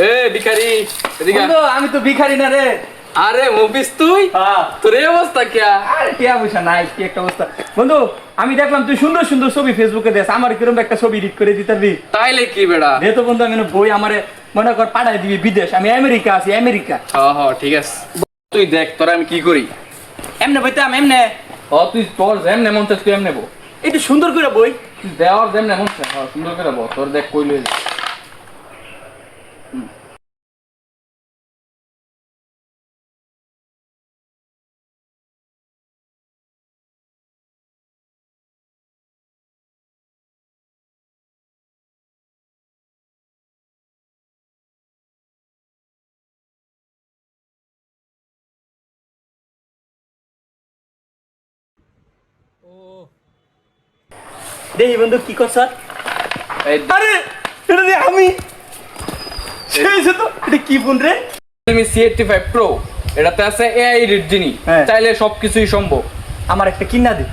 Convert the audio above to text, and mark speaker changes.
Speaker 1: এ ভিখারি এদিকে
Speaker 2: বন্ধু আমি তো ভিখারি না রে।
Speaker 1: আরে মুভিস তুই?
Speaker 2: হ্যাঁ।
Speaker 1: তোর এই অবস্থা কিয়া?
Speaker 2: আরে টিয়া পয়সা নাই কি একটা অবস্থা। বন্ধু আমি দেখলাম তুই সুন্দর সুন্দর ছবি ফেসবুকে দেস। আমার কীরকম একটা ছবি এডিট করে দিতে পারবি?
Speaker 1: তাইলে কি বেড়া?
Speaker 2: দে তো বন্ধু আমি বই আমারে মনে কর পাঠাই দিবি বিদেশ। আমি আমেরিকা আছি আমেরিকা।
Speaker 1: হ হ ঠিক আছে। তুই দেখ তোর আমি কি করি?
Speaker 2: এমনে বইতাম এমনে।
Speaker 1: হ তুই তোর যেমনে মন চাস তুই এমনে বো
Speaker 2: একটু সুন্দর করে বই।
Speaker 1: দেওয়ার যেমনে মন চাস সুন্দর করে বো তোর দেখ কইলে
Speaker 2: দেখি বন্ধু কি করছ আরে এটা আমি সেই তো এটা কি ফোন রে?
Speaker 1: Realme C85 Pro এটাতে আছে এআই জিনি
Speaker 2: হ্যাঁ।
Speaker 1: চাইলে সবকিছুই সম্ভব।
Speaker 2: আমার একটা কিনা দে।